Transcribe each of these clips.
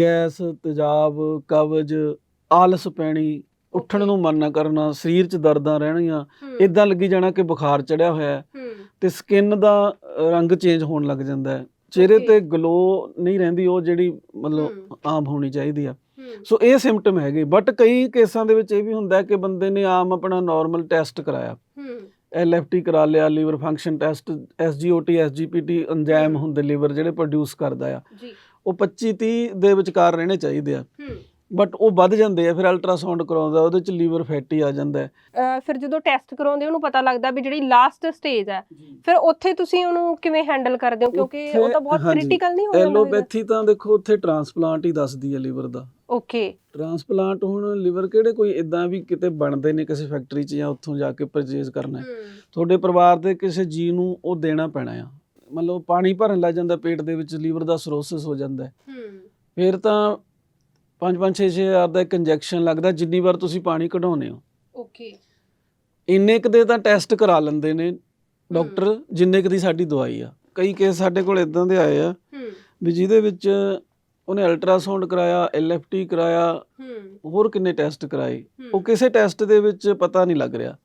Gas ਤੇਜ਼ਾਬ ਕਬਜ਼ ਆਲਸ ਪੈਣੀ ਉੱਠਣ ਨੂੰ ਮਨ ਨਾ ਕਰਨਾ ਸਰੀਰ 'ਚ ਦਰਦਾਂ ਰਹਿਣੀਆਂ ਇਦਾਂ ਲੱਗੀ ਜਾਣਾ ਕਿ ਬੁਖਾਰ ਚੜਿਆ ਹੋਇਆ ਹੈ ਤੇ ਸਕਿਨ ਦਾ ਰੰਗ ਚੇਂਜ ਹੋਣ ਲੱਗ ਜਾਂਦਾ ਹੈ। ਚਿਹਰੇ. ਤੇ ਗਲੋ ਨਹੀਂ ਰਹਿੰਦੀ ਉਹ ਜਿਹੜੀ ਮਤਲਬ। ਆਮ ਹੋਣੀ ਚਾਹੀਦੀ ਆ। ਸੋ ਇਹ ਸਿੰਪਟਮ ਹੈਗੇ ਬਟ ਕਈ ਕੇਸਾਂ ਦੇ ਵਿੱਚ ਇਹ ਵੀ ਹੁੰਦਾ ਹੈ ਕਿ ਬੰਦੇ ਨੇ ਆਮ ਆਪਣਾ ਨਾਰਮਲ ਟੈਸਟ ਕਰਾਇਆ। ਹੂੰ। ਐਲਐਫਟੀ ਕਰਾ ਲਿਆ liver function test SGOT SGPT enzyme. ਹੁੰਦੇ ਲੀਵਰ ਜਿਹੜੇ ਪ੍ਰੋਡਿਊਸ ਕਰਦਾ ਆ। ਜੀ। ਉਹ 25 30 ਦੇ ਵਿਚਕਾਰ ਰਹਿਣੇ ਚਾਹੀਦੇ ਆ। ਬਟ ਉਹ ਵੱਧ ਜਾਂਦੇ ਆ ਫਿਰ ਅਲਟਰਾਸਾਊਂਡ ਕਰਾਉਂਦਾ ਉਹਦੇ ਚ ਲੀਵਰ ਫੈਟੀ ਆ ਜਾਂਦਾ ਫਿਰ ਜਦੋਂ ਟੈਸਟ ਕਰਾਉਂਦੇ ਉਹਨੂੰ ਪਤਾ ਲੱਗਦਾ ਵੀ ਜਿਹੜੀ ਲਾਸਟ ਸਟੇਜ ਹੈ ਫਿਰ ਉੱਥੇ ਤੁਸੀਂ ਉਹਨੂੰ ਕਿਵੇਂ ਹੈਂਡਲ ਕਰਦੇ ਹੋ? ਕਿਉਂਕਿ ਉਹ ਤਾਂ ਬਹੁਤ। ਕ੍ਰਿਟੀਕਲ ਨਹੀਂ ਹੋ ਜਾਂਦਾ ਐਲੋਪੈਥੀ ਤਾਂ ਦੇਖੋ ਉੱਥੇ ਟ੍ਰਾਂਸਪਲਾਂਟ ਹੀ ਦੱਸਦੀ ਹੈ ਲੀਵਰ ਦਾ। ਓਕੇ ਟ੍ਰਾਂਸਪਲਾਂਟ ਹੁਣ ਲੀਵਰ ਕਿਹੜੇ ਕੋਈ ਇਦਾਂ ਵੀ ਕਿਤੇ ਬਣਦੇ ਨੇ ਕਿਸੇ ਫੈਕਟਰੀ 'ਚ ਜਾਂ ਉੱਥੋਂ ਜਾ ਕੇ ਪਰਚੇਜ਼ ਕਰਨਾ ਤੁਹਾਡੇ ਪਰਿਵਾਰ ਦੇ ਕਿਸੇ ਜੀ ਨੂੰ ਉਹ ਦੇਣਾ ਪੈਣਾ ਆ। ਮਤਲਬ ਪਾਣੀ ਭਰਨ ਲੱਗ ਜਾਂਦਾ ਪੇਟ ਦੇ ਵਿੱਚ ਲੀਵਰ ਦਾ ਸਰੋਸਿਸ ਹੋ ਜਾਂਦਾ ਹੈ। ਹੂੰ ਫਿਰ ਤਾਂ 5-5 6-6 ਹਜ਼ਾਰ ਦਾ ਇੱਕ ਇੰਜੈਕਸ਼ਨ ਲੱਗਦਾ ਜਿੰਨੀ ਵਾਰ ਤੁਸੀਂ ਪਾਣੀ ਕਢਾਉਨੇ ਹੋ। ਓਕੇ ਇੰਨੇ ਕੁ ਦੇ ਤਾਂ ਟੈਸਟ ਕਰਾ ਲੈਂਦੇ ਨੇ ਡਾਕਟਰ ਜਿੰਨੇ ਕੁ ਦੀ ਸਾਡੀ ਦਵਾਈ ਆ। ਕਈ ਕੇਸ ਸਾਡੇ ਕੋਲ ਇਦਾਂ ਦੇ ਆਏ ਆ ਹੂੰ। ਵੀ ਜਿਹਦੇ ਵਿੱਚ ਉਹਨੇ ਅਲਟਰਾਸਾਊਂਡ ਕਰਾਇਆ ਐਲਐਫਟੀ ਕਰਾਇਆ ਹੂੰ। ਹੋਰ ਕਿੰਨੇ ਟੈਸਟ ਕਰਾਏ। ਉਹ ਕਿਸੇ ਟੈਸਟ ਦੇ ਵਿੱਚ ਪਤਾ ਨਹੀਂ ਲੱਗ ਰਿਹਾ।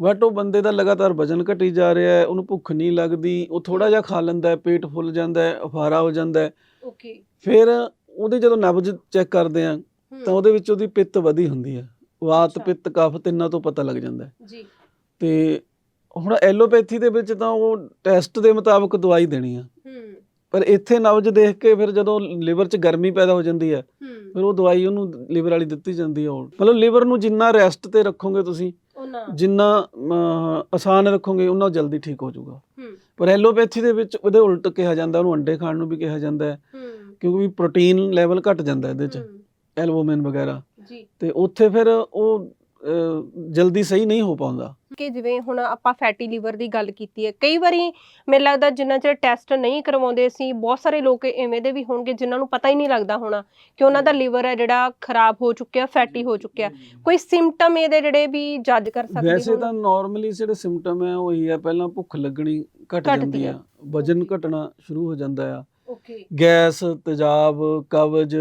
ਬਟ ਉਹ ਬੰਦੇ ਦਾ ਲਗਾਤਾਰ ਵਜਨ ਘਟੀ ਜਾ ਰਿਹਾ ਹੈ ਉਹਨੂੰ ਭੁੱਖ ਨਹੀਂ ਲੱਗਦੀ ਉਹ ਥੋੜਾ ਜਿਹਾ ਖਾ ਲੈਂਦਾ ਹੈ ਪੇਟ ਫੁੱਲ ਜਾਂਦਾ ਹੈ ਅਫਾਰਾ ਹੋ ਜਾਂਦਾ ਹੈ। ਓਕੇ ਫਿਰ ਉਹਦੇ ਜਦੋਂ ਨਬਜ਼ ਚੈੱਕ ਕਰਦੇ ਆ ਤਾਂ ਉਹਦੇ ਵਿੱਚ ਉਹਦੀ ਪਿੱਤ ਵਧੀ ਹੁੰਦੀ ਹੈ। ਵਾਤ। ਪਿੱਤ ਕਫ ਤਿੰਨਾਂ ਤੋਂ ਪਤਾ ਲੱਗ ਜਾਂਦਾ ਹੈ। ਜੀ। ਤੇ ਹੁਣ ਐਲੋਪੈਥੀ ਦੇ ਵਿੱਚ ਤਾਂ ਉਹ ਟੈਸਟ ਦੇ ਮੁਤਾਬਕ ਦਵਾਈ ਦੇਣੀ ਆ। ਪਰ ਇੱਥੇ ਨਬਜ਼ ਦੇਖ ਕੇ ਫਿਰ ਜਦੋਂ ਲਿਵਰ 'ਚ ਗਰਮੀ ਪੈਦਾ ਹੋ ਜਾਂਦੀ ਹੈ ਫਿਰ ਉਹ ਦਵਾਈ ਉਹਨੂੰ ਲਿਵਰ ਵਾਲੀ ਦਿੱਤੀ ਜਾਂਦੀ ਹੈ ਮਤਲਬ ਲਿਵਰ ਨੂੰ ਜਿੰਨਾ ਰੈਸਟ ਤੇ ਰੱਖੋਗੇ ਤੁਸੀਂ ਜਿੰਨਾ ਆਸਾਨ ਰੱਖੋਗੇ ਉਨਾ ਜਲਦੀ ਠੀਕ ਹੋ। ਜਾਊਗਾ ਪਰ ਐਲੋਪੈਥੀ ਦੇ ਵਿੱਚ ਉਹਦੇ ਉਲਟ ਕਿਹਾ ਜਾਂਦਾ ਉਹਨੂੰ ਅੰਡੇ ਖਾਣ ਨੂੰ ਵੀ ਕਿਹਾ ਜਾਂਦਾ ਹੈ। ਕਿਉਂਕਿ ਪ੍ਰੋਟੀਨ ਲੈਵਲ ਘਟ ਜਾਂਦਾ ਇਹਦੇ 'ਚ ਐਲਬੂਮਿਨ ਵਗੈਰਾ। ਜੀ। ਤੇ ਉੱਥੇ ਫਿਰ ਉਹ ਜਲਦੀ ਸਹੀ ਨਹੀਂ ਹੋ ਪਾਉਂਦਾ। ਕਿ ਜਿਵੇਂ ਹੁਣ ਆਪਾਂ ਫੈਟੀ ਲੀਵਰ ਦੀ ਗੱਲ ਕੀਤੀ ਹੈ ਕਈ ਵਾਰੀ ਮੈਨੂੰ ਲੱਗਦਾ ਜਿੰਨਾ ਚਿਰ ਟੈਸਟ ਨਹੀਂ ਕਰਵਾਉਂਦੇ ਅਸੀਂ ਬਹੁਤ ਸਾਰੇ ਲੋਕ ਐਵੇਂ ਦੇ ਵੀ ਹੋਣਗੇ ਜਿਨ੍ਹਾਂ ਨੂੰ ਪਤਾ ਹੀ ਨਹੀਂ ਲੱਗਦਾ ਹੋਣਾ ਕਿ ਉਹਨਾਂ ਦਾ ਲੀਵਰ ਹੈ ਜਿਹੜਾ ਖਰਾਬ ਹੋ ਚੁੱਕਿਆ ਫੈਟੀ ਹੋ ਚੁੱਕਿਆ। ਕੋਈ ਸਿੰਪਟਮ ਇਹਦੇ ਜਿਹੜੇ ਵੀ ਜੱਜ ਕਰ ਸਕਦੇ ਵੈਸੇ? ਤਾਂ ਨਾਰਮਲੀ ਜਿਹੜੇ ਸਿੰਪਟਮ ਹੈ ਉਹ ਹੀ ਹੈ ਪਹਿਲਾਂ ਭੁੱਖ ਲੱਗਣੀ ਘਟ ਜਾਂਦੀ ਹੈ। ਆ ਵਜਨ ਘਟਣਾ ਸ਼ੁਰੂ ਹੋ ਜਾਂਦਾ ਆ। ਓਕੇ ਗੈਸ ਤੇਜ਼ਾਬ ਕਬਜ਼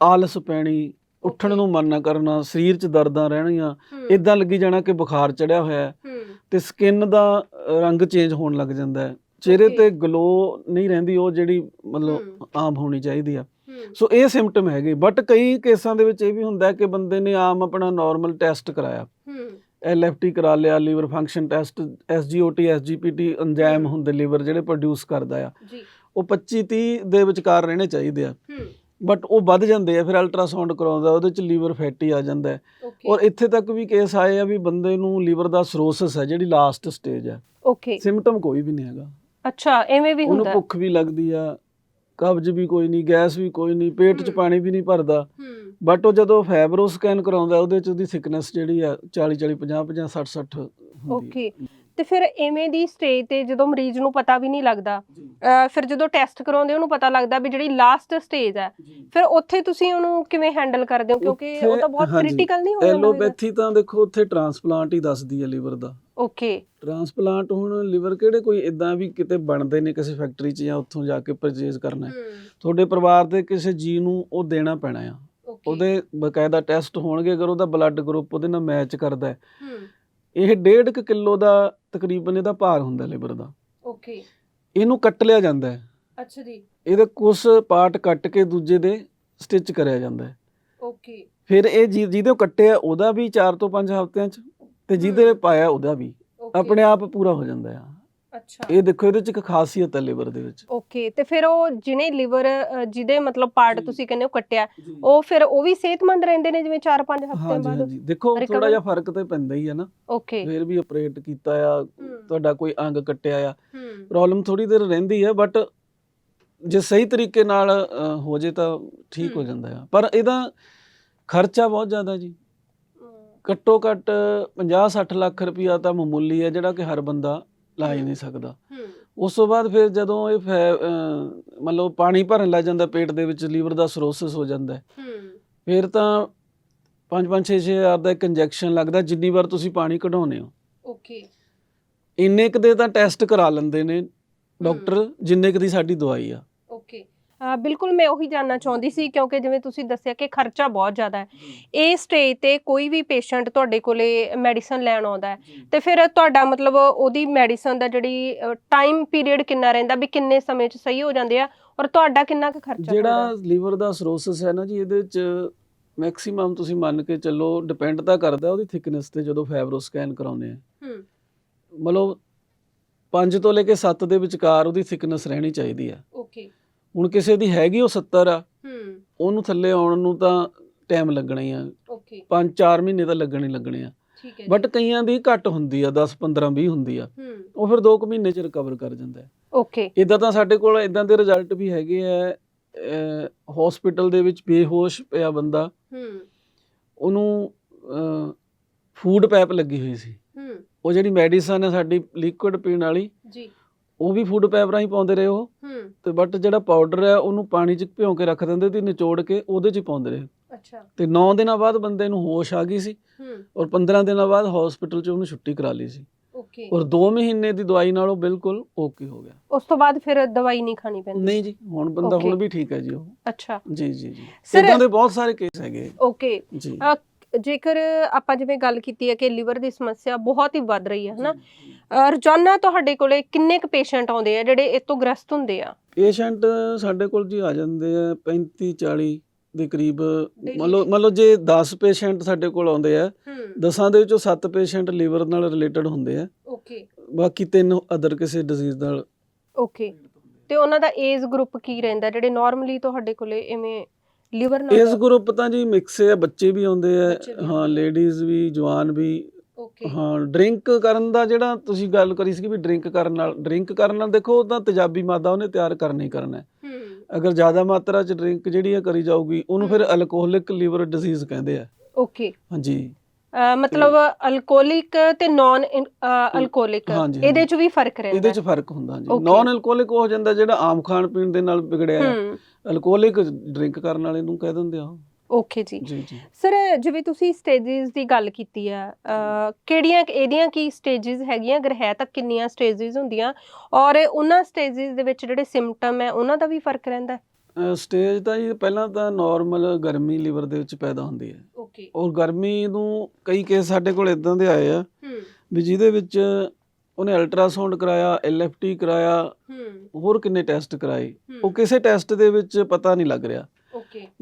ਆਲਸ ਪੈਣੀ ਉੱਠਣ. ਨੂੰ ਮਨ ਨਾ ਕਰਨਾ ਸਰੀਰ 'ਚ ਦਰਦਾਂ ਰਹਿਣੀਆਂ ਇਦਾਂ ਲੱਗੀ ਜਾਣਾ ਕਿ ਬੁਖਾਰ ਚੜਿਆ ਹੋਇਆ ਹੈ ਤੇ ਸਕਿਨ ਦਾ ਰੰਗ ਚੇਂਜ ਹੋਣ ਲੱਗ ਜਾਂਦਾ ਹੈ। ਚਿਹਰੇ. ਤੇ ਗਲੋ ਨਹੀਂ ਰਹਿੰਦੀ ਉਹ ਜਿਹੜੀ ਮਤਲਬ। ਆਮ ਹੋਣੀ ਚਾਹੀਦੀ ਆ। ਸੋ ਇਹ ਸਿੰਪਟਮ ਹੈਗੇ ਬਟ ਕਈ ਕੇਸਾਂ ਦੇ ਵਿੱਚ ਇਹ ਵੀ ਹੁੰਦਾ ਕਿ ਬੰਦੇ ਨੇ ਆਮ ਆਪਣਾ ਨਾਰਮਲ ਟੈਸਟ ਕਰਾਇਆ। ਹੂੰ। ਐਲਐਫਟੀ ਕਰਾ ਲਿਆ liver function test SGOT SGPT enzyme ਹੂੰ। ਹੁੰਦੇ ਲੀਵਰ ਜਿਹੜੇ ਪ੍ਰੋਡਿਊਸ ਕਰਦਾ ਆ। ਜੀ। ਉਹ 25 30 ਦੇ ਵਿਚਕਾਰ ਰਹਿਣੇ ਚਾਹੀਦੇ ਆ। ਬਟ ਉਹ ਵੱਧ ਜਾਂਦੇ ਆ ਫਿਰ ਅਲਟਰਾਸਾਊਂਡ ਕਰਾਉਂਦਾ ਉਹਦੇ ਚ ਲੀਵਰ ਫੈਟੀ ਆ ਜਾਂਦਾ ਹੈ। ਔਰ ਇੱਥੇ ਤੱਕ ਵੀ ਕੇਸ ਆਏ ਆ ਵੀ ਬੰਦੇ ਨੂੰ ਲੀਵਰ ਦਾ ਸਰੋਸਿਸ ਹੈ ਜਿਹੜੀ ਲਾਸਟ ਸਟੇਜ ਹੈ। ਓਕੇ ਸਿੰਪਟਮ ਕੋਈ ਵੀ ਨਹੀਂ ਹੈਗਾ। ਅੱਛਾ ਐਵੇਂ ਵੀ ਉਹਨੂੰ ਹੁੰਦਾ। ਹੈ। ਭੁੱਖ ਵੀ ਲੱਗਦੀ ਆ ਕਬਜ਼ ਵੀ ਕੋਈ ਨਹੀਂ ਗੈਸ ਵੀ ਕੋਈ ਨਹੀਂ ਪੇਟ 'ਚ। ਪਾਣੀ ਵੀ ਨਹੀਂ ਭਰਦਾ। ਬਟ ਉਹ ਜਦੋਂ ਫੈਬਰੋ ਸਕੈਨ ਕਰਾਉਂਦਾ ਉਹਦੇ 'ਚ ਉਹਦੀ ਥਿਕਨੈਸ ਜਿਹੜੀ ਆ 40 40 50 50 60 60 ਹੁੰਦੀ ਓਕੇ ਤੇ ਫਿਰ ਐਵੇਂ ਦੀ ਸਟੇਜ ਤੇ ਜਦੋਂ ਮਰੀਜ਼ ਨੂੰ ਪਤਾ ਵੀ ਨਹੀਂ ਲੱਗਦਾ ਫਿਰ ਜਦੋਂ ਟੈਸਟ ਕਰਾਉਂਦੇ ਉਹਨੂੰ ਪਤਾ ਲੱਗਦਾ ਵੀ ਜਿਹੜੀ ਲਾਸਟ ਸਟੇਜ ਹੈ ਫਿਰ ਉੱਥੇ ਤੁਸੀਂ ਉਹਨੂੰ ਕਿਵੇਂ ਹੈਂਡਲ ਕਰਦੇ ਹੋ? ਕਿਉਂਕਿ ਉਹ ਤਾਂ ਬਹੁਤ। ਕ੍ਰਿਟੀਕਲ ਨਹੀਂ ਹੋ ਜਾਂਦਾ ਐਲੋਪੈਥੀ ਤਾਂ ਦੇਖੋ ਉੱਥੇ ਟ੍ਰਾਂਸਪਲਾਂਟ ਹੀ ਦੱਸਦੀ ਹੈ ਲੀਵਰ ਦਾ। ਓਕੇ ਟ੍ਰਾਂਸਪਲਾਂਟ ਹੁਣ ਲਿਵਰ ਕਿਹੜੇ ਕੋਈ ਇਦਾਂ ਵੀ ਕਿਤੇ ਬਣਦੇ ਨੇ ਕਿਸੇ ਫੈਕਟਰੀ 'ਚ ਜਾਂ ਉੱਥੋਂ ਜਾ ਕੇ ਪਰਚੇਜ਼ ਕਰਨਾ ਤੁਹਾਡੇ ਪਰਿਵਾਰ ਦੇ ਕਿਸੇ ਜੀ ਨੂੰ ਉਹ ਦੇਣਾ ਪੈਣਾ ਆ। ਉਹਦੇ ਬਕਾਇਦਾ ਟੈਸਟ ਹੋਣਗੇ ਅਗਰ ਉਹਦਾ ਬਲੱਡ ਗਰੁੱਪ ਉਹਦੇ ਨਾਲ ਮੈਚ ਕਰਦਾ ਹੈ। ਇਹ 1.5 ਕਿਲੋ ਦਾ ਤਕਰੀਬਨ ਇਹਦਾ ਭਾਰ ਹੁੰਦਾ ਲਿਵਰ ਦਾ। ਓਕੇ ਇਹਨੂੰ ਕੱਟ ਲਿਆ ਜਾਂਦਾ ਹੈ। ਅੱਛਾ ਜੀ। ਇਹਦੇ ਕੁਝ ਪਾਰਟ ਕੱਟ ਕੇ ਦੂਜੇ ਦੇ ਸਟਿਚ ਕਰਿਆ ਜਾਂਦਾ ਹੈ। ਓਕੇ ਫਿਰ ਇਹ ਜਿਹਦੇ ਕੱਟਿਆ ਉਹਦਾ ਵੀ 4 ਤੋਂ 5 ਹਫ਼ਤਿਆਂ 'ਚ ਤੇ ਜਿਹਦੇ ਪਾਇਆ ਉਹਦਾ ਵੀ। ਆਪਣੇ ਆਪ ਪੂਰਾ ਹੋ ਜਾਂਦਾ ਆ। ਅੱਛਾ। ਇਹ ਦੇਖੋ ਇਹਦੇ 'ਚ ਇੱਕ ਖਾਸੀਅਤ ਹੈ ਲਿਵਰ ਦੇ ਵਿੱਚ। ਓਕੇ ਤੇ ਫਿਰ ਉਹ ਜਿਹਨੇ ਲਿਵਰ ਜਿਹਦੇ ਮਤਲਬ ਪਾਰਟ। ਤੁਸੀਂ ਕਹਿੰਦੇ ਹੋ ਕੱਟਿਆ ਉਹ ਫਿਰ ਉਹ ਵੀ ਸਿਹਤਮੰਦ ਰਹਿੰਦੇ ਨੇ ਜਿਵੇਂ 4-5 ਹਫ਼ਤੇ ਬਾਅਦ? ਹਾਂਜੀ। ਦੇਖੋ ਥੋੜਾ ਜਿਹਾ ਫ਼ਰਕ ਤੇ ਪੈਂਦਾ ਹੀ ਆ ਨਾ। ਓਕੇ ਫਿਰ ਵੀ ਆਪਰੇਟ ਕੀਤਾ ਆ ਹੂੰ। ਤੁਹਾਡਾ ਕੋਈ ਅੰਗ ਕੱਟਿਆ ਆ। ਹੂੰ। ਪ੍ਰੋਬਲਮ ਥੋੜੀ ਦੇਰ ਰਹਿੰਦੀ ਹੈ ਬਟ ਜੇ ਸਹੀ ਤਰੀਕੇ ਨਾਲ ਹੋ ਜੇ ਤਾਂ ਠੀਕ ਹੋ ਹੂੰ। ਜਾਂਦਾ ਆ। ਪਰ ਇਹਦਾ ਖਰਚਾ ਬਹੁਤ ਜ਼ਿਆਦਾ ਜੀ। ਘੱਟੋ ਘੱਟ 50-60 ਲੱਖ ਰੁਪਇਆ ਤਾਂ ਮਾਮੂਲੀ ਹੈ ਜਿਹੜਾ ਕਿ ਹਰ ਬੰਦਾ ਲਾ ਹੀ ਨਹੀਂ ਸਕਦਾ। ਉਸ ਤੋਂ ਬਾਅਦ ਫਿਰ ਜਦੋਂ ਇਹ ਮਤਲਬ ਪਾਣੀ ਭਰਨ ਲੱਗ ਜਾਂਦਾ ਪੇਟ ਦੇ ਵਿੱਚ ਲੀਵਰ ਦਾ ਸਰੋਸਿਸ ਹੋ ਜਾਂਦਾ ਫਿਰ ਤਾਂ 5-5 6-6 ਹਜ਼ਾਰ ਦਾ ਇੱਕ ਇੰਜੈਕਸ਼ਨ ਲੱਗਦਾ ਜਿੰਨੀ ਵਾਰ ਤੁਸੀਂ ਪਾਣੀ ਕਢਾਉਨੇ ਹੋ। ਓਕੇ। ਇੰਨੇ ਕੁ ਦੇ ਤਾਂ ਟੈਸਟ ਕਰਾ ਲੈਂਦੇ ਨੇ ਡਾਕਟਰ ਜਿੰਨੇ ਕੁ ਦੀ ਸਾਡੀ ਦਵਾਈ ਆ। ਓਕੇ। ਬਿਲਕੁਲ ਮੈਂ ਉਹੀ ਜਾਨਣਾ ਚਾਹੁੰਦੀ ਸੀ ਕਿਉਂਕਿ ਜਿਵੇਂ ਤੁਸੀਂ ਦੱਸਿਆ ਕਿ ਖਰਚਾ ਬਹੁਤ ਜ਼ਿਆਦਾ ਹੈ। ਇਹ ਸਟੇਜ ਤੇ ਕੋਈ ਵੀ ਪੇਸ਼ੈਂਟ ਤੁਹਾਡੇ ਕੋਲੇ ਮੈਡੀਸਨ ਲੈਣ ਆਉਂਦਾ ਹੈ ਤੇ ਫਿਰ ਤੁਹਾਡਾ ਮਤਲਬ ਉਹਦੀ ਮੈਡੀਸਨ ਦਾ ਜਿਹੜੀ ਟਾਈਮ ਪੀਰੀਅਡ ਕਿੰਨਾ ਰਹਿੰਦਾ ਵੀ ਕਿੰਨੇ ਸਮੇਂ 'ਚ ਸਹੀ ਹੋ ਜਾਂਦੇ ਆ ਔਰ ਤੁਹਾਡਾ ਕਿੰਨਾ ਕੁ ਖਰਚਾ ਜਿਹੜਾ? ਲੀਵਰ ਦਾ ਸਰੋਸਿਸ ਹੈ ਨਾ ਜੀ ਇਹਦੇ ਚ ਮੈਕਸਿਮਮ ਤੁਸੀਂ ਮੰਨ ਕੇ ਚੱਲੋ ਡਿਪੈਂਡ ਤਾਂ ਕਰਦਾ ਉਹਦੀ ਥਿਕਨੈਸ ਤੇ ਜਦੋਂ ਫੈਬਰੋ ਸਕੈਨ ਕਰਾਉਂਦੇ ਆ। ਹੂੰ। ਮਤਲਬ 5 ਤੋਂ ਲੈ ਕੇ 7 ਦੇ ਵਿਚਕਾਰ ਉਹਦੀ ਥਿਕਨੈਸ ਰਹਿਣੀ ਚਾਹੀਦੀ ਆ। ਓਕੇ ਹੁਣ ਕਿਸੇ ਦੀ ਹੈਗੀ ਉਹ 70 ਆ ਹੂੰ। ਉਹਨੂੰ ਥੱਲੇ ਆਉਣ ਨੂੰ ਤਾਂ ਟਾਈਮ ਲੱਗਣਾ ਹੀ ਆ। ਓਕੇ 5-4 ਮਹੀਨੇ ਤਾਂ ਲੱਗਣੇ ਹੀ ਲੱਗਣੇ ਆ। ਠੀਕ ਹੈ ਬਟ ਕਈਆਂ ਦੀ ਘੱਟ ਹੁੰਦੀ ਆ 10 15 20 ਹੁੰਦੀ ਆ। ਹੂੰ। ਉਹ ਫਿਰ 2 ਕੁ ਮਹੀਨੇ ਚ ਰਿਕਵਰ ਕਰ ਜਾਂਦਾ ਹੈ। ਓਕੇ ਇਦਾਂ ਤਾਂ ਸਾਡੇ ਕੋਲ ਇਦਾਂ ਦੇ ਰਿਜ਼ਲਟ ਵੀ ਹੈਗੇ ਆ ਹਸਪੀਟਲ ਦੇ ਵਿੱਚ ਬੇਹੋਸ਼ ਪਿਆ ਬੰਦਾ। ਹੂੰ। ਉਹਨੂੰ ਫੂਡ ਪੈਪ ਲੱਗੀ ਹੋਈ ਸੀ। ਹੂੰ। ਉਹ ਜਿਹੜੀ ਮੈਡੀਸਨ ਹੈ ਸਾਡੀ ਲਿਕੁਇਡ ਪੀਣ ਵਾਲੀ ਜੀ। ਉਹ ਵੀ ਫੂਡ ਪੈਪ ਰਾਹੀਂ ਪਾਉਂਦੇ ਰਹੇ ਉਹ। ਹੂੰ। ਤੇ ਬਟ ਜਿਹੜਾ ਪਾਊਡਰ ਹੈ ਉਹਨੂੰ ਪਾਣੀ 'ਚ ਭਿਉਂ ਕੇ ਰੱਖ ਦਿੰਦੇ ਤੇ ਨਿਚੋੜ ਕੇ ਉਹਦੇ 'ਚ ਹੀ ਪਾਉਂਦੇ ਰਹੇ। ਅੱਛਾ। ਤੇ 9 ਦਿਨਾਂ ਬਾਅਦ ਬੰਦੇ ਨੂੰ ਹੋਸ਼ ਆ ਗਈ ਸੀ ਹੂੰ। ਔਰ 15 ਦਿਨਾਂ ਬਾਅਦ ਹਸਪੀਟਲ 'ਚ ਉਹਨੂੰ ਛੁੱਟੀ ਕਰਾ ਲਈ ਸੀ। ਓਕੇ। ਔਰ 2 ਮਹੀਨੇ ਦੀ ਦਵਾਈ ਨਾਲ ਉਹ ਬਿਲਕੁਲ ਓਕੇ ਹੋ ਗਿਆ। ਉਸ ਤੋਂ ਬਾਅਦ ਫਿਰ ਦਵਾਈ ਨਹੀਂ ਖਾਣੀ ਪੈਂਦੀ? ਨਹੀਂ ਜੀ ਹੁਣ ਬੰਦਾ Okay. ਹੁਣ ਵੀ ਠੀਕ ਹੈ ਜੀ ਉਹ। ਅੱਛਾ। ਜੀ ਜੀ ਜੀ। Sir- ਇਦਾਂ ਦੇ ਬਹੁਤ ਸਾਰੇ ਕੇਸ ਹੈਗੇ। ਓਕੇ। ਜੀ। ਜੇਕਰ ਆਪਾਂ ਜਿਵੇਂ ਗੱਲ ਕੀਤੀ ਹੈ ਕਿ ਲਿਵਰ ਦੀ ਸਮੱਸਿਆ ਬਹੁਤ ਹੀ ਵੱਧ ਰਹੀ ਹੈ ਹਨਾ? ਰੋਜ਼ਾਨਾ ਤੁਹਾਡੇ ਕੋਲੇ ਕਿੰਨੇ ਕੁ ਪੇਸ਼ੈਂਟ ਆਉਂਦੇ ਆ ਜਿਹੜੇ ਇਹ ਤੋਂ ਗ੍ਰਸਤ ਹੁੰਦੇ ਆ? ਪੇਸ਼ੈਂਟ ਸਾਡੇ ਕੋਲ ਜੀ ਆ ਜਾਂਦੇ ਆ 35 40 ਦੇ ਕਰੀਬ? ਮੰਨ ਲਓ ਮੰਨ ਲਓ ਜੇ 10 ਪੇਸ਼ੈਂਟ ਸਾਡੇ ਕੋਲ ਆਉਂਦੇ ਆ 10 ਦੇ ਵਿੱਚੋਂ 7 ਪੇਸ਼ੈਂਟ ਲਿਵਰ ਨਾਲ ਰਿਲੇਟਡ ਹੁੰਦੇ ਆ। ਓਕੇ। ਬਾਕੀ ਤਿੰਨ ਅਦਰ ਕਿਸੇ ਡਿਜ਼ੀਜ਼ ਨਾਲ। ਓਕੇ। ਤੇ ਉਹਨਾਂ ਦਾ ਏਜ ਗਰੁੱਪ ਕੀ ਰਹਿੰਦਾ ਜਿਹੜੇ ਨਾਰਮਲੀ ਤੁਹਾਡੇ ਕੋਲੇ ਐਵੇਂ ਲਿਵਰ ਇਸ ਨਾਲ ਗਰੁੱਪ ਤਾਂ ਜੀ ਮਿਕਸ ਹੈ ਬੱਚੇ ਵੀ ਆਉਂਦੇ ਆ ਹਾਂ ਲੇਡੀਜ਼ ਵੀ ਜਵਾਨ ਵੀ ਓਕੇ ਹਾਂ ਡਰਿੰਕ ਕਰਨ ਦਾ ਜਿਹੜਾ ਤੁਸੀਂ ਗੱਲ ਕਰੀ ਸੀ ਵੀ ਡਰਿੰਕ ਕਰਨ ਨਾਲ ਡਰਿੰਕ ਕਰਨ ਨਾਲ ਦੇਖੋ ਉਹ ਤਾਂ ਤੇਜ਼ਾਬੀ ਮਾਦਾ ਉਹਨੇ ਤਿਆਰ ਕਰਨਾ ਹੀ ਕਰਨਾ ਹੈ। ਹੂੰ। ਅਗਰ ਜ਼ਿਆਦਾ ਮਾਤਰਾ ਚ ਡਰਿੰਕ ਜਿਹੜੀ ਹੈ ਕਰੀ ਜਾਊਗੀ ਉਹਨੂੰ ਫਿਰ ਅਲਕੋਹਲਿਕ ਲਿਵਰ ਡਿਜ਼ੀਜ਼ ਕਹਿੰਦੇ ਆ। ਓਕੇ ਹਾਂਜੀ। ਮਤਲਬ ਅਲਕੋਹਲਿਕ ਤੇ ਨਾਨ ਅਲਕੋਹਲਿਕ ਇਹਦੇ। ਚ ਵੀ ਫ਼ਰਕ ਰਹਿੰਦਾ ਇਹਦੇ ਚ ਫ਼ਰਕ ਹੁੰਦਾ ਜੀ. ਨਾਨ ਅਲਕੋਹਲਿਕ ਉਹ ਹੋ ਜਾਂਦਾ ਜਿਹੜਾ ਆਮ ਖਾਣ ਪੀਣ ਦੇ ਨਾਲ ਵਿਗੜਿਆ ਅਲਕੋਹਲਿਕ ਡਰਿੰਕ ਕਰਨ ਵਾਲੇ ਨੂੰ ਕਹਿ ਦਿੰਦੇ ਆ। ਓਕੇ ਜੀ। ਸਰ ਜਿਵੇਂ ਤੁਸੀਂ ਸਟੇजेस ਦੀ ਗੱਲ ਕੀਤੀ ਆ ਕਿਹੜੀਆਂ ਇਹਦੀਆਂ ਕੀ ਸਟੇजेस ਹੈਗੀਆਂ? ਅਗਰ ਹੈ ਤਾਂ ਕਿੰਨੀਆਂ ਸਟੇजेस ਹੁੰਦੀਆਂ? ਔਰ ਉਹਨਾਂ ਸਟੇजेस ਦੇ ਵਿੱਚ ਜਿਹੜੇ ਸਿੰਪਟਮ ਹੈ ਉਹਨਾਂ ਦਾ ਵੀ ਫ਼ਰਕ ਰਹਿੰਦਾ? ਸਟੇਜ ਤਾਂ ਜੀ ਪਹਿਲਾਂ ਤਾਂ ਨਾਰਮਲ ਗਰਮੀ ਲਿਵਰ ਦੇ ਵਿੱਚ ਪੈਦਾ ਹੁੰਦੀ ਹੈ। ਓਕੇ ਔਰ ਗਰਮੀ ਨੂੰ ਕਈ ਕੇਸ ਸਾਡੇ ਕੋਲ ਇਦਾਂ ਦੇ ਆਏ ਆ ਵੀ ਜਿਹਦੇ ਵਿੱਚ ਉਹਨੇ ਅਲਟਰਾਸਾਊਂਡ ਕਰਾਇਆ ਐਲਐਫਟੀ ਕਰਾਇਆ ਹੋਰ ਕਿੰਨੇ ਟੈਸਟ ਕਰਾਏ। ਉਹ ਕਿਸੇ ਟੈਸਟ ਦੇ ਵਿੱਚ ਪਤਾ ਨਹੀਂ ਲੱਗ ਰਿਹਾ।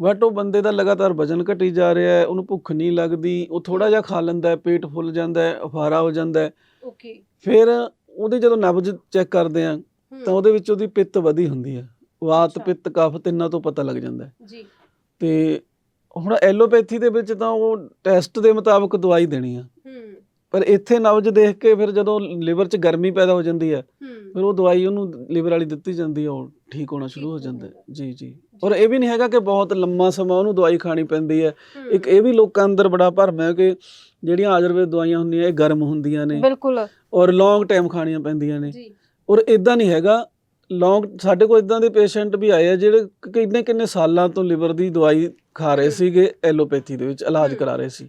ਬਟ ਉਹ ਬੰਦੇ ਦਾ ਲਗਾਤਾਰ ਵਜਨ ਘਟੀ ਜਾ ਰਿਹਾ ਹੈ ਉਹਨੂੰ ਭੁੱਖ ਨਹੀਂ ਲੱਗਦੀ ਉਹ ਥੋੜਾ ਜਿਹਾ ਖਾ ਲੈਂਦਾ ਹੈ ਪੇਟ ਫੁੱਲ ਜਾਂਦਾ ਹੈ ਅਫਾਰਾ ਹੋ ਜਾਂਦਾ ਹੈ। ਓਕੇ ਫਿਰ ਉਹਦੇ ਜਦੋਂ ਨਬਜ਼ ਚੈੱਕ ਕਰਦੇ ਆ ਤਾਂ ਉਹਦੇ ਵਿੱਚ ਉਹਦੀ ਪਿੱਤ ਵਧੀ ਹੁੰਦੀ ਹੈ। ਵਾਤ। ਪਿੱਤ ਕਫ ਤਿੰਨਾਂ ਤੋਂ ਪਤਾ ਲੱਗ ਜਾਂਦਾ ਹੈ। ਜੀ। ਤੇ ਹੁਣ ਐਲੋਪੈਥੀ ਦੇ ਵਿੱਚ ਤਾਂ ਉਹ ਟੈਸਟ ਦੇ ਮੁਤਾਬਕ ਦਵਾਈ ਦੇਣੀ ਆ। ਪਰ ਇੱਥੇ ਨਬਜ਼ ਦੇਖ ਕੇ ਫਿਰ ਜਦੋਂ ਲਿਵਰ 'ਚ ਗਰਮੀ ਪੈਦਾ ਹੋ ਜਾਂਦੀ ਹੈ ਫਿਰ ਉਹ ਦਵਾਈ ਉਹਨੂੰ ਲਿਵਰ ਵਾਲੀ ਦਿੱਤੀ ਜਾਂਦੀ ਹੈ ਉਹ ਠੀਕ ਹੋਣਾ ਸ਼ੁਰੂ ਹੈ। ਜਾਂਦਾ। ਜੀ ਜੀ। ਔਰ ਇਹ ਵੀ ਨਹੀਂ ਹੈਗਾ ਕਿ ਬਹੁਤ ਲੰਮਾ ਸਮਾਂ ਉਹਨੂੰ ਦਵਾਈ ਖਾਣੀ ਪੈਂਦੀ ਹੈ। ਇੱਕ ਇਹ ਵੀ ਲੋਕਾਂ ਅੰਦਰ ਬੜਾ ਭਰਮ ਹੈ ਕਿ ਜਿਹੜੀਆਂ ਆਯੁਰਵੇਦ ਦਵਾਈਆਂ ਹੁੰਦੀਆਂ ਇਹ ਗਰਮ ਹੁੰਦੀਆਂ ਨੇ। ਬਿਲਕੁਲ। ਔਰ ਲੌਂਗ ਟਾਈਮ ਖਾਣੀਆਂ ਪੈਂਦੀਆਂ ਨੇ। ਜੀ। ਔਰ ਇਦਾਂ ਨਹੀਂ ਹੈਗਾ ਲੌਂਗ ਸਾਡੇ ਕੋਲ ਇਦਾਂ ਦੇ ਪੇਸ਼ੈਂਟ ਵੀ ਆਏ ਆ ਜਿਹੜੇ ਕਿੰਨੇ ਕਿੰਨੇ ਸਾਲਾਂ ਤੋਂ ਲਿਵਰ ਦੀ ਦਵਾਈ ਖਾ ਰਹੇ। ਸੀਗੇ ਐਲੋਪੈਥੀ ਦੇ ਵਿੱਚ ਇਲਾਜ। ਕਰਾ ਰਹੇ ਸੀ।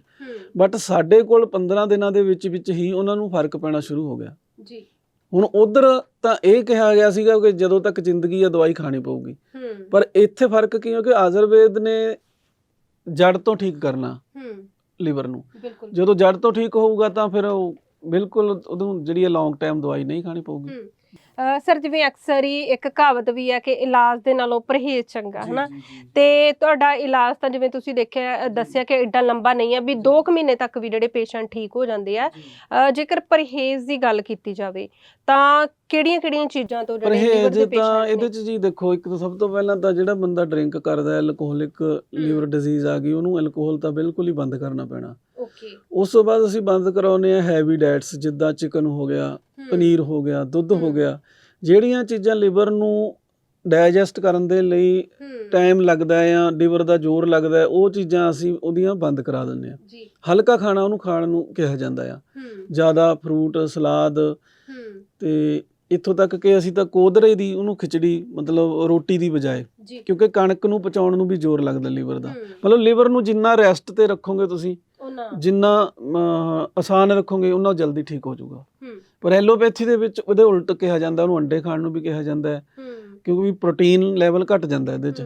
ਬਟ ਸਾਡੇ ਕੋਲ 15 ਦਿਨਾਂ ਦੇ ਵਿੱਚ ਵਿੱਚ ਹੀ ਉਹਨਾਂ ਨੂੰ ਫ਼ਰਕ ਪੈਣਾ ਸ਼ੁਰੂ ਹੋ ਗਿਆ। ਜੀ। ਹੁਣ ਉਧਰ ਤਾਂ ਇਹ ਕਿਹਾ ਗਿਆ ਸੀਗਾ ਕਿ ਜਦੋਂ ਤੱਕ ਜ਼ਿੰਦਗੀ ਆ ਦਵਾਈ ਖਾਣੀ ਪਊਗੀ। ਪਰ ਇੱਥੇ ਫ਼ਰਕ ਕੀ ਹੈ ਕਿ ਆਯੁਰਵੇਦ ਨੇ ਜੜ ਤੋਂ ਠੀਕ ਕਰਨਾ ਹੂੰ। ਲਿਵਰ ਨੂੰ। ਜਦੋਂ ਜੜ ਤੋਂ ਠੀਕ ਹੋਊਗਾ ਤਾਂ ਫਿਰ ਉਹ ਬਿਲਕੁਲ ਉਹਨੂੰ ਜਿਹੜੀ ਲੌਂਗ ਟਾਈਮ ਦਵਾਈ ਨਹੀਂ ਖਾਣੀ ਪਊਗੀ। ਸਰ ਜਿਵੇਂ ਅਕਸਰ ਹੀ ਇੱਕ ਕਹਾਵਤ ਵੀ ਹੈ ਕਿ ਇਲਾਜ ਦੇ ਨਾਲੋਂ ਪਰਹੇਜ਼ ਚੰਗਾ ਹੈ ਨਾ ਤੇ ਤੁਹਾਡਾ ਇਲਾਜ ਤਾਂ ਜਿਵੇਂ ਤੁਸੀਂ ਦੇਖਿਆ ਦੱਸਿਆ ਕਿ ਐਡਾ ਲੰਬਾ ਨਹੀਂ ਹੈ ਵੀ 2 ਕੁ ਮਹੀਨੇ ਤੱਕ ਵੀ ਜਿਹੜੇ ਪੇਸ਼ੈਂਟ ਠੀਕ ਹੋ ਜਾਂਦੇ ਆ। ਜੇਕਰ ਪਰਹੇਜ਼ ਦੀ ਗੱਲ ਕੀਤੀ ਜਾਵੇ ਤਾਂ ਕਿਹੜੀਆਂ-ਕਿਹੜੀਆਂ ਚੀਜ਼ਾਂ ਤੋਂ ਜਿਹੜੇ ਪਰਹੇਜ਼ ਦੇ ਤਾਂ ਇਹਦੇ? ਚ ਜੀ ਦੇਖੋ ਇੱਕ ਤਾਂ ਸਭ ਤੋਂ ਪਹਿਲਾਂ ਤਾਂ ਜਿਹੜਾ ਬੰਦਾ ਡਰਿੰਕ ਕਰਦਾ ਹੈ ਅਲਕੋਹਲਿਕ ਲੀਵਰ ਡਿਜ਼ੀਜ਼ ਆ ਗਈ ਉਹਨੂੰ ਅਲਕੋਹਲ ਤਾਂ ਬਿਲਕੁਲ ਹੀ ਬੰਦ ਕਰਨਾ ਪੈਣਾ। ਓਕੇ। ਉਸ ਤੋਂ ਬਾਅਦ ਅਸੀਂ ਬੰਦ ਕਰਾਉਨੇ ਆ ਹੈਵੀ ਡਾਈਟਸ ਜਿੱਦਾਂ ਚਿਕਨ ਹੋ ਗਿਆ ਪਨੀਰ ਹੋ ਗਿਆ ਦੁੱਧ ਹੋ। ਗਿਆ ਜਿਹੜੀਆਂ ਚੀਜ਼ਾਂ ਲਿਵਰ ਨੂੰ ਡਾਈਜੈਸਟ ਕਰਨ ਦੇ ਲਈ ਟਾਈਮ ਲੱਗਦਾ ਹੈ ਜਾਂ ਲਿਵਰ ਦਾ ਜ਼ੋਰ ਲੱਗਦਾ ਹੈ ਉਹ ਚੀਜ਼ਾਂ ਅਸੀਂ ਉਹਦੀਆਂ ਬੰਦ ਕਰਾ ਦਿੰਦੇ ਆ ਹਲਕਾ ਖਾਣਾ ਉਹਨੂੰ ਖਾਣ ਨੂੰ ਕਿਹਾ ਜਾਂਦਾ ਆ। ਹੂੰ। ਜ਼ਿਆਦਾ ਫਰੂਟ ਸਲਾਦ ਤੇ ਇੱਥੋਂ ਤੱਕ ਕਿ ਅਸੀਂ ਤਾਂ ਕੋਦਰੇ ਦੀ ਉਹਨੂੰ ਖਿਚੜੀ ਮਤਲਬ ਰੋਟੀ ਦੀ ਬਜਾਏ ਕਿਉਂਕਿ ਕਣਕ ਨੂੰ ਪਚਾਉਣ ਨੂੰ ਵੀ ਜ਼ੋਰ ਲੱਗਦਾ ਲਿਵਰ ਦਾ। ਮਤਲਬ ਲਿਵਰ ਨੂੰ ਜਿੰਨਾ ਰੈਸਟ ਤੇ ਰੱਖੋਗੇ ਤੁਸੀਂ ਜਿੰਨਾ ਆਸਾਨ ਰੱਖੋਗੇ ਉਹਨਾਂ ਜਲਦੀ ਠੀਕ ਹੋ ਜਾਊਗਾ। ਪਰ ਐਲੋਪੈਥੀ ਦੇ ਵਿੱਚ ਉਹਦੇ ਉਲਟ ਕਿਹਾ ਜਾਂਦਾ ਉਹਨੂੰ ਅੰਡੇ ਖਾਣ ਨੂੰ ਵੀ ਕਿਹਾ ਜਾਂਦਾ ਹੈ ਕਿਉਂਕਿ ਪ੍ਰੋਟੀਨ ਲੈਵਲ ਘਟ ਜਾਂਦਾ ਇਹਦੇ ਚ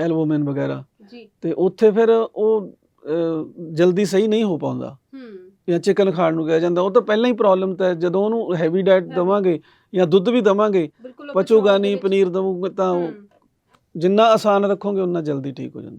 ਐਲਬੂਮਿਨ ਵਗੈਰਾ ਜੀ ਤੇ ਉੱਥੇ ਫਿਰ ਉਹ ਜਲਦੀ ਸਹੀ ਨਹੀਂ ਹੋ ਪਾਉਂਦਾ ਹੂੰ ਜਾਂ ਚਿਕਨ ਖਾਣ ਨੂੰ ਕਿਹਾ ਜਾਂਦਾ ਉਹ ਤਾਂ ਪਹਿਲਾਂ ਹੀ ਪ੍ਰੋਬਲਮ ਤਾਂ। ਜਦੋਂ ਉਹਨੂੰ ਹੈਵੀ ਡਾਈਟ. ਦਵਾਂਗੇ ਜਾਂ ਦੁੱਧ ਵੀ ਦਵਾਂਗੇ ਪਚੂਗਾ ਨਹੀਂ ਪਨੀਰ ਦਵਾਂਗੇ ਤਾਂ। ਜਿੰਨਾ ਆਸਾਨ ਰੱਖੋਗੇ ਉਨਾ ਜਲਦੀ ਠੀਕ ਹੋ ਜਾਂਦਾ